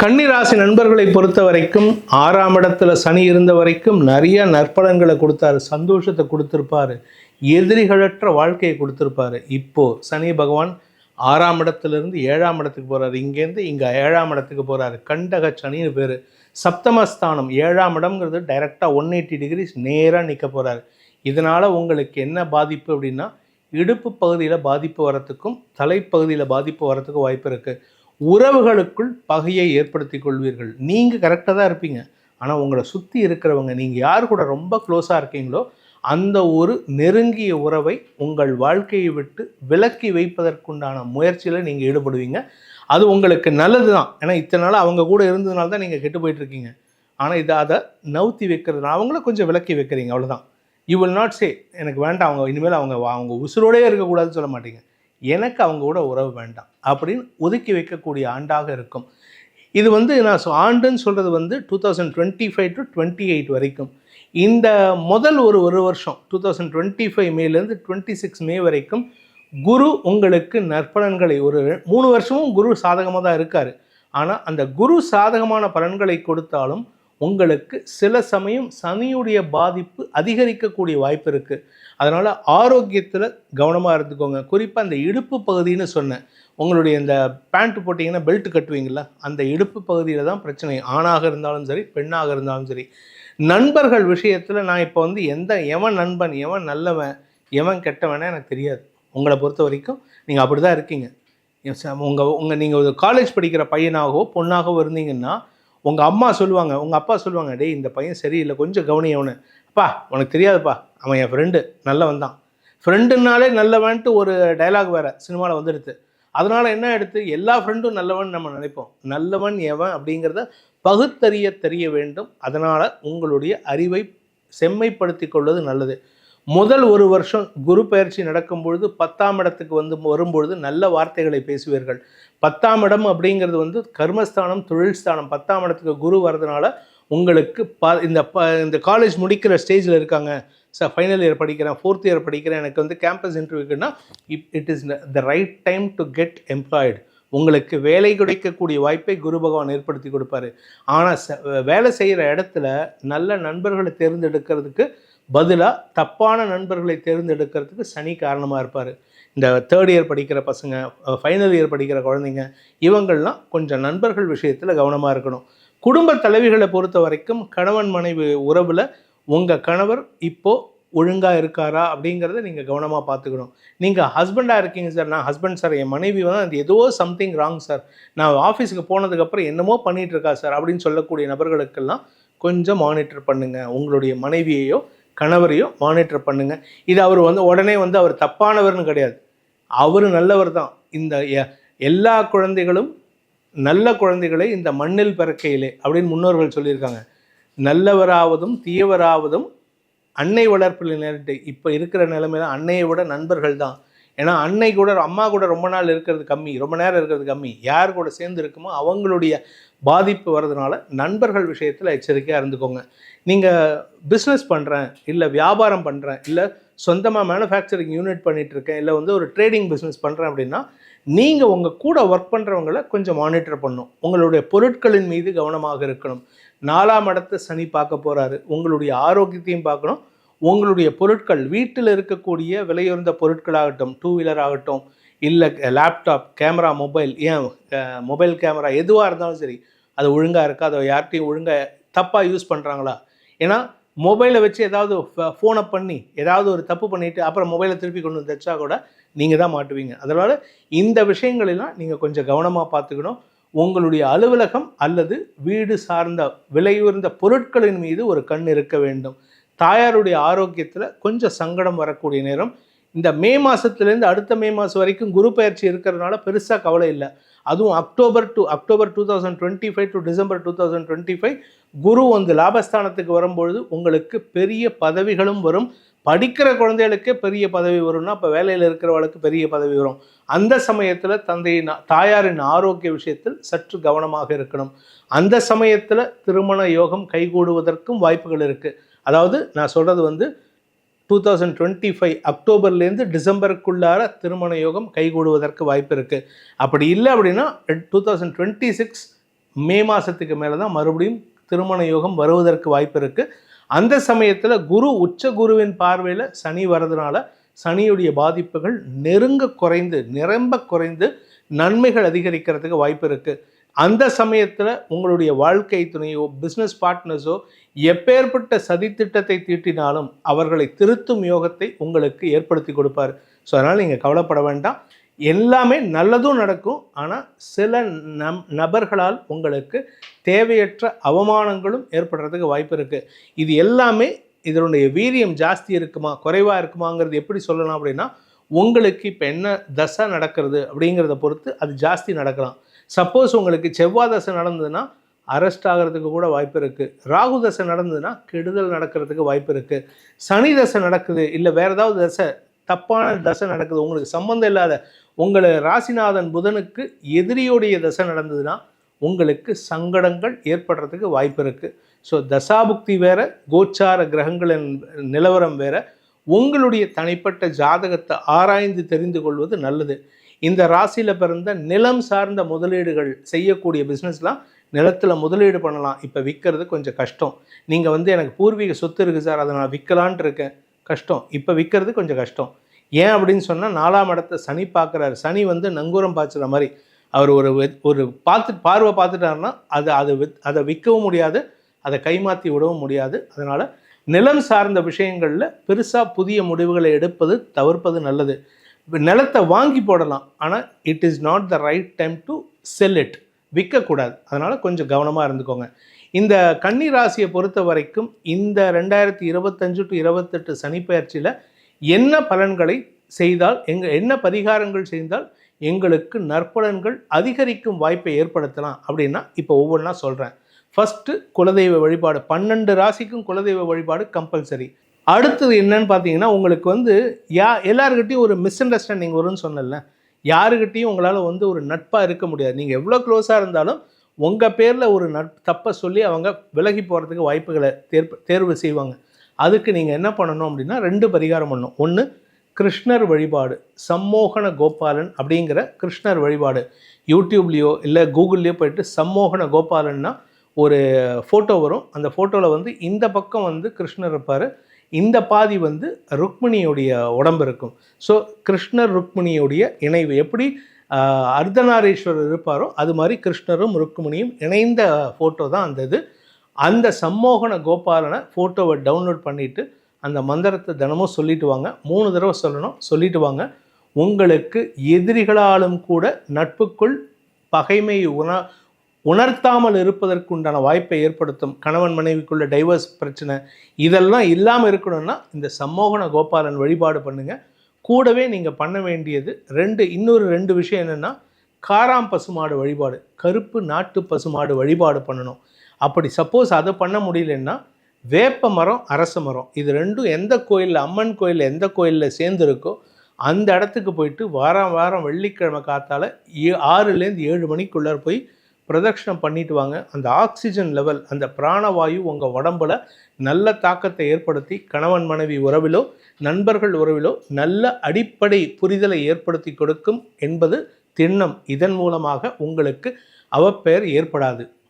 கன்னிராசி நண்பர்களை பொறுத்த வரைக்கும் ஆறாம் இடத்துல சனி இருந்த வரைக்கும் நிறைய நற்பலன்களை கொடுத்தாரு சந்தோஷத்தை கொடுத்துருப்பாரு எதிரிகளற்ற வாழ்க்கையை கொடுத்துருப்பாரு. இப்போ சனி பகவான் ஆறாம் இடத்துலேருந்து ஏழாம் இடத்துக்கு போகிறாரு இங்கேருந்து இங்கே ஏழாம் இடத்துக்கு போகிறாரு கண்டக சனின்னு பேர். சப்தமஸ்தானம் ஏழாம் இடம்ங்கிறது டைரெக்டாக ஒன் எயிட்டி டிகிரிஸ் நேராக நிற்க போகிறாரு இதனால் உங்களுக்கு என்ன பாதிப்பு அப்படின்னா இடுப்பு பகுதியில் பாதிப்பு வரத்துக்கும் தலைப்பகுதியில் பாதிப்பு வரத்துக்கும் வாய்ப்பு இருக்குது உறவுகளுக்குள் பகையை ஏற்படுத்தி கொள்வீர்கள். நீங்கள் கரெக்டாக தான் இருப்பீங்க. ஆனால் உங்களை சுற்றி இருக்கிறவங்க நீங்கள் யார் கூட ரொம்ப க்ளோஸாக இருக்கீங்களோ அந்த ஒரு நெருங்கிய உறவை உங்கள் வாழ்க்கையை விட்டு விலக்கி வைப்பதற்குண்டான முயற்சியில் நீங்கள் ஈடுபடுவீங்க. அது உங்களுக்கு நல்லது தான். ஏன்னா இத்தனை நாள் அவங்க கூட இருந்ததுனால தான் நீங்கள் கெட்டு போயிட்டுருக்கீங்க ஆனால் இதை அதை நவுத்தி வைக்கிறது அவங்கள கொஞ்சம் விலக்கி வைக்கிறீங்க அவ்வளோதான் யூ வில் நாட் சே எனக்கு வேண்டாம் அவங்க இனிமேல் அவங்க அவங்க உசுரோடே இருக்கக்கூடாதுன்னு சொல்ல மாட்டீங்க. எனக்கு அவங்க கூட உறவு வேண்டாம் அப்படின்னு ஒதுக்கி வைக்கக்கூடிய ஆண்டாக இருக்கும். இது வந்து நான் சொ- ஆண்டுன்னு சொல்கிறது வந்து two thousand twenty five to twenty eight வரைக்கும். இந்த முதல் ஒரு ஒரு வருஷம் டூ தௌசண்ட் டுவெண்ட்டி ஃபைவ் மேலேருந்து டுவெண்ட்டி சிக்ஸ் மே வரைக்கும் குரு உங்களுக்கு நற்பலன்களை ஒரு மூணு வருஷமும் குரு சாதகமாக தான் இருக்கார். ஆனால் அந்த குரு சாதகமான பலன்களை கொடுத்தாலும் உங்களுக்கு சில சமயம் சனியுடைய பாதிப்பு அதிகரிக்கக்கூடிய வாய்ப்பு இருக்குது அதனால் ஆரோக்கியத்தில் கவனமாக இருந்துக்கோங்க. குறிப்பாக அந்த இடுப்பு பகுதின்னு சொன்னேன். உங்களுடைய இந்த பேண்ட் போட்டிங்கன்னா பெல்ட் கட்டுவீங்களா அந்த இடுப்பு பகுதியில் தான் பிரச்சனை. ஆணாக இருந்தாலும் சரி பெண்ணாக இருந்தாலும் சரி. நண்பர்கள் விஷயத்தில் நான் இப்போ வந்து எந்த எவன் நண்பன் எவன் நல்லவன் எவன் கெட்டவனே எனக்கு தெரியாது. உங்களை பொறுத்த வரைக்கும் நீங்கள் அப்படி தான் இருக்கீங்க உங்கள் உங்கள் நீங்கள் ஒரு காலேஜ் படிக்கிற பையனாகவோ பொண்ணாகவோ இருந்தீங்கன்னா உங்கள் அம்மா சொல்லுவாங்க உங்கள் அப்பா சொல்லுவாங்க டேய் இந்த பையன் சரியில்லை கொஞ்சம் கவனி அவனு அப்பா உனக்கு தெரியாதுப்பா. அவன் என் ஃப்ரெண்டு நல்லவன் தான். ஃப்ரெண்டுனாலே நல்லவன்ட்டு ஒரு டயலாக் வேறு சினிமாவில் வந்துடுது. அதனால் என்ன எடுத்து எல்லா ஃப்ரெண்டும் நல்லவன் நம்ம நினைப்போம். நல்லவன் எவன் அப்படிங்கிறத பகுத்தறிய தெரிய வேண்டும். அதனால் உங்களுடைய அறிவை செம்மைப்படுத்தி கொள்வது நல்லது. முதல் ஒரு வருஷம் குரு பயிற்சி நடக்கும் பொழுது பத்தாம் இடத்துக்கு வந்து வரும்பொழுது நல்ல வார்த்தைகளை பேசுவீர்கள். பத்தாம் இடம் அப்படிங்கிறது வந்து கர்மஸ்தானம் தொழில் ஸ்தானம் பத்தாம் இடத்துக்கு குரு வர்றதுனால உங்களுக்கு ப இந்த ப இந்த காலேஜ் முடிக்கிற ஸ்டேஜில் இருக்காங்க. சார் ஃபைனல் இயர் படிக்கிறேன் ஃபோர்த் இயர் படிக்கிறேன். எனக்கு வந்து campus இன்டர்வியூக்குன்னா if it is the right time to get employed உங்களுக்கு வேலை கிடைக்கக்கூடிய வாய்ப்பை குரு பகவான் ஏற்படுத்தி கொடுப்பாரு. ஆனால் ச வேலை செய்கிற இடத்துல நல்ல நண்பர்களை தேர்ந்தெடுக்கிறதுக்கு பதிலாக தப்பான நண்பர்களை தேர்ந்தெடுக்கிறதுக்கு சனி காரணமாக இருப்பார். இந்த தேர்ட் இயர் படிக்கிற பசங்க ஃபைனல் இயர் படிக்கிற குழந்தைங்க இவங்கள்லாம் கொஞ்சம் நண்பர்கள் விஷயத்தில் கவனமாக இருக்கணும். குடும்ப தலைவிகளை பொறுத்த வரைக்கும் கணவன் மனைவி உறவில் உங்கள் கணவர் இப்போது ஒழுங்காக இருக்காரா அப்படிங்கிறத நீங்கள் கவனமாக பார்த்துக்கணும். நீங்கள் ஹஸ்பண்டாக இருக்கீங்க சார் நான் ஹஸ்பண்ட் சார் என் மனைவி வந்து அது ஏதோ சம்திங் ராங் சார் நான் ஆஃபீஸுக்கு போனதுக்கப்புறம் என்னமோ பண்ணிகிட்ருக்கா சார் அப்படின்னு சொல்லக்கூடிய நபர்களுக்கெல்லாம் கொஞ்சம் மானிட்டர் பண்ணுங்கள் உங்களுடைய மனைவியையோ கணவரையும் மானிட்டர் பண்ணுங்கள் இது அவர் வந்து உடனே வந்து அவர் தப்பானவர்னு கிடையாது. அவர் நல்லவர் தான். இந்த எல்லா குழந்தைகளும் நல்ல குழந்தைகளை இந்த மண்ணில் பிறக்கையிலே அப்படின்னு முன்னோர்கள் சொல்லியிருக்காங்க. நல்லவராவதும் தீயவராவதும் அன்னை வளர்ப்பில் நேரிட்டு இப்போ இருக்கிற நிலைமையில அன்னையை விட நண்பர்கள் தான். ஏன்னா அன்னை கூட அம்மா கூட ரொம்ப நாள் இருக்கிறது கம்மி. ரொம்ப நேரம் இருக்கிறது கம்மி. யார் கூட சேர்ந்து இருக்குமோ அவங்களுடைய பாதிப்பு வர்றதுனால நண்பர்கள் விஷயத்தில் எச்சரிக்கையாக இருந்துக்கோங்க. நீங்கள் பிஸ்னஸ் பண்ணுறேன் இல்லை வியாபாரம் பண்ணுறேன் இல்லை சொந்தமாக மேனுஃபேக்சரிங் யூனிட் பண்ணிகிட்டு இருக்கேன் இல்லை வந்து ஒரு ட்ரேடிங் பிஸ்னஸ் பண்ணுறேன் அப்படின்னா நீங்கள் உங்கள் கூட ஒர்க் பண்ணுறவங்கள கொஞ்சம் மானிட்டர் பண்ணும். உங்களுடைய பொருட்களின் மீது கவனமாக இருக்கணும். நாலாம் இடத்த சனி பார்க்க போகிறாரு உங்களுடைய ஆரோக்கியத்தையும் பார்க்கணும். உங்களுடைய பொருட்கள் வீட்டில் இருக்கக்கூடிய விலையுறந்த பொருட்களாகட்டும் டூ வீலர் ஆகட்டும் இல்லை லேப்டாப் கேமரா மொபைல் ஏன் மொபைல் கேமரா எதுவாக இருந்தாலும் சரி அது ஒழுங்காக இருக்கா அதை யார்கிட்டையும் ஒழுங்காக தப்பாக யூஸ் பண்ணுறாங்களா ஏன்னா மொபைலை வச்சு ஏதாவது ஃபோனை பண்ணி ஏதாவது ஒரு தப்பு பண்ணிவிட்டு அப்புறம் மொபைலை திருப்பி கொண்டு வந்துச்சா கூட நீங்கள் தான் மாட்டுவீங்க. அதனால் இந்த விஷயங்களெல்லாம் நீங்கள் கொஞ்சம் கவனமாக பார்த்துக்கணும். உங்களுடைய அலுவலகம் அல்லது வீடு சார்ந்த விலையுயர்ந்த பொருட்களின் மீது ஒரு கண் இருக்க வேண்டும். தாயாருடைய ஆரோக்கியத்தில் கொஞ்சம் சங்கடம் வரக்கூடிய நேரம் இந்த மே மாதத்துலேருந்து அடுத்த மே மாதம் வரைக்கும் குரு பயிற்சி இருக்கிறதுனால பெருசாக கவலை இல்லை. அதுவும் October to October two thousand twenty five to December two thousand twenty five Guru வந்து லாபஸ்தானத்துக்கு வரும்பொழுது உங்களுக்கு பெரிய பதவிகளும் வரும். படிக்கிற குழந்தைகளுக்கே பெரிய பதவி வரும்னா இப்போ வேலையில் இருக்கிறவளுக்கு பெரிய பதவி வரும். அந்த சமயத்தில் தந்தையின் தாயாரின் ஆரோக்கிய விஷயத்தில் சற்று கவனமாக இருக்கணும். அந்த சமயத்தில் திருமண யோகம் கைகூடுவதற்கும் வாய்ப்புகள் இருக்குது அதாவது நான் சொல்கிறது வந்து டூ தௌசண்ட் டுவெண்ட்டி ஃபைவ் அக்டோபர்லேருந்து டிசம்பருக்குள்ளார திருமண யோகம் கைகூடுவதற்கு வாய்ப்பு இருக்குது அப்படி இல்லை அப்படின்னா two thousand twenty six May மாதத்துக்கு மேலே தான் மறுபடியும் திருமண யோகம் வருவதற்கு வாய்ப்பு இருக்குது அந்த சமயத்தில் குரு உச்ச குருவின் பார்வையில் சனி வர்றதுனால சனியுடைய பாதிப்புகள் நெருங்க குறைந்து நிரம்ப குறைந்து நன்மைகள் அதிகரிக்கிறதுக்கு வாய்ப்பு இருக்குது அந்த சமயத்தில் உங்களுடைய வாழ்க்கை துணையோ பிஸ்னஸ் பார்ட்னர்ஸோ எப்பேற்பட்ட சதித்திட்டத்தை தீட்டினாலும் அவர்களை திருத்தும் யோகத்தை உங்களுக்கு ஏற்படுத்தி கொடுப்பார். ஸோ அதனால் நீங்கள் கவலைப்பட வேண்டாம். எல்லாமே நல்லதும் நடக்கும். ஆனால் சில நம் நபர்களால் உங்களுக்கு தேவையற்ற அவமானங்களும் ஏற்படுறதுக்கு வாய்ப்பு இருக்குது இது எல்லாமே இதனுடைய வீரியம் ஜாஸ்தி இருக்குமா குறைவாக இருக்குமாங்கிறது எப்படி சொல்லலாம் அப்படின்னா உங்களுக்கு இப்போ என்ன தசை நடக்கிறது அப்படிங்கிறத பொறுத்து அது ஜாஸ்தி நடக்கலாம். சப்போஸ் உங்களுக்கு செவ்வாய் தசை நடந்ததுன்னா அரெஸ்ட் ஆகிறதுக்கு கூட வாய்ப்பு இருக்குது ராகு தசை நடந்ததுன்னா கெடுதல் நடக்கிறதுக்கு வாய்ப்பு இருக்குது சனி தசை நடக்குது இல்லை வேறு ஏதாவது தசை தப்பான தசை நடக்குது உங்களுக்கு சம்மந்தம் இல்லாத உங்களை ராசிநாதன் புதனுக்கு எதிரியோடைய தசை நடந்ததுன்னா உங்களுக்கு சங்கடங்கள் ஏற்படுறதுக்கு வாய்ப்பு இருக்குது ஸோ தசாபுக்தி வேற கோச்சார கிரகங்களின் நிலவரம் வேற. உங்களுடைய தனிப்பட்ட ஜாதகத்தை ஆராய்ந்து தெரிந்து கொள்வது நல்லது. இந்த ராசியில் பிறந்த நிலம் சார்ந்த முதலீடுகள் செய்யக்கூடிய பிஸ்னஸ்லாம் நிலத்தில் முதலீடு பண்ணலாம். இப்போ விற்கிறது கொஞ்சம் கஷ்டம். நீங்கள் வந்து எனக்கு பூர்வீக சொத்து இருக்குது சார் அதை நான் விற்கலான்ட்டு இருக்கேன். கஷ்டம். இப்போ விற்கிறது கொஞ்சம் கஷ்டம். ஏன் அப்படின்னு சொன்னால் நாலாம் இடத்த சனி பார்க்குறாரு. சனி வந்து நங்கூரம் பாய்ச்சுற மாதிரி. அவர் ஒரு ஒரு பார்த்து பார்வை பார்த்துட்டாருன்னா அது அது அதை விற்கவும் முடியாது. அதை கைமாற்றி விடவும் முடியாது. அதனால் நிலம் சார்ந்த விஷயங்களில் பெருசாக புதிய முடிவுகளை எடுப்பது தவிர்ப்பது நல்லது. நிலத்தை வாங்கி போடலாம். ஆனால் it is not the right time to sell it விற்கக்கூடாது. அதனால் கொஞ்சம் கவனமாக இருந்துக்கோங்க. இந்த கன்னி ராசியை பொறுத்த வரைக்கும் இந்த ரெண்டாயிரத்தி இருபத்தஞ்சு டு இருபத்தெட்டு சனிப்பெயர்ச்சியில் என்ன பலன்களை செய்தால் எங்க என்ன பரிகாரங்கள் செய்தால் எங்களுக்கு நற்பலன்கள் அதிகரிக்கும் வாய்ப்பை ஏற்படுத்தலாம் அப்படின்னா இப்போ ஒவ்வொன்றா சொல்கிறேன் ஃபஸ்ட்டு குலதெய்வ வழிபாடு. பன்னெண்டு ராசிக்கும் குலதெய்வ வழிபாடு கம்பல்சரி அடுத்தது என்னன்னு பார்த்தீங்கன்னா உங்களுக்கு வந்து யா எல்லாருக்கிட்டையும் ஒரு மிஸ் அண்டர்ஸ்டாண்டிங் வரும்னு சொன்னல யாருக்கிட்டையும் உங்களால் வந்து ஒரு நட்பாக இருக்க முடியாது. நீங்கள் எவ்வளோ க்ளோஸாக இருந்தாலும் உங்கள் பேரில் ஒரு நட் தப்பை சொல்லி அவங்க விலகி போகிறதுக்கு வாய்ப்புகளை தேர்வு தேர்வு செய்வாங்க. அதுக்கு நீங்கள் என்ன பண்ணணும் அப்படின்னா ரெண்டு பரிகாரம் பண்ணணும். ஒன்று கிருஷ்ணர் வழிபாடு சம்மோகன கோபாலன் அப்படிங்கிற கிருஷ்ணர் வழிபாடு. யூடியூப்லேயோ இல்லை கூகுள்லேயோ போயிட்டு சம்மோகன கோபாலன்னா ஒரு ஃபோட்டோ வரும். அந்த ஃபோட்டோவில் வந்து இந்த பக்கம் வந்து கிருஷ்ணர் இருப்பார். இந்த பாதி வந்து ருக்மிணியுடைய உடம்பு இருக்கும். ஸோ கிருஷ்ணர் ருக்மிணியுடைய இணைவு எப்படி அர்த்தநாரீஸ்வரர் இருப்பாரோ அது மாதிரி கிருஷ்ணரும் ருக்மிணியும் இணைந்த ஃபோட்டோ தான் அந்த இது. அந்த சம்மோகன கோபாலனை ஃபோட்டோவை டவுன்லோட் பண்ணிவிட்டு அந்த மந்திரத்தை தினமும் சொல்லிட்டு வாங்க. மூணு தடவை சொல்லணும் சொல்லிட்டு வாங்க. உங்களுக்கு எதிரிகளாலும் கூட நட்புக்குள் பகைமை உண உணர்த்தாமல் இருப்பதற்குண்டான வாய்ப்பை ஏற்படுத்தும் கணவன் மனைவிக்குள்ள டைவர்ஸ் பிரச்சனை இதெல்லாம் இல்லாமல் இருக்கணும்னா இந்த சம்மோகன கோபாலன் வழிபாடு பண்ணுங்கள் கூடவே நீங்கள் பண்ண வேண்டியது ரெண்டு இன்னொரு ரெண்டு விஷயம் என்னென்னா காராம் பசுமாடு வழிபாடு கருப்பு நாட்டு பசுமாடு வழிபாடு பண்ணணும். அப்படி சப்போஸ் அதை பண்ண முடியலன்னா வேப்ப மரம் அரச மரம் இது ரெண்டும் எந்த கோயிலில் அம்மன் கோயிலில் எந்த கோயிலில் சேர்ந்துருக்கோ அந்த இடத்துக்கு போயிட்டு வாரம் வாரம் வெள்ளிக்கிழமை காத்தால் ஏ ஆறுலேருந்து ஏழு மணிக்குள்ளே போய் பிரதட்சணம் பண்ணிட்டு வாங்க. அந்த ஆக்சிஜன் லெவல் அந்த பிராணவாயு உங்கள் உடம்புல நல்ல தாக்கத்தை ஏற்படுத்தி கணவன் மனைவி உறவிலோ நண்பர்கள் உறவிலோ நல்ல அடிப்படை புரிதலை ஏற்படுத்தி கொடுக்கும் என்பது திண்ணம். இதன் மூலமாக உங்களுக்கு அவப்பெயர் ஏற்படாது.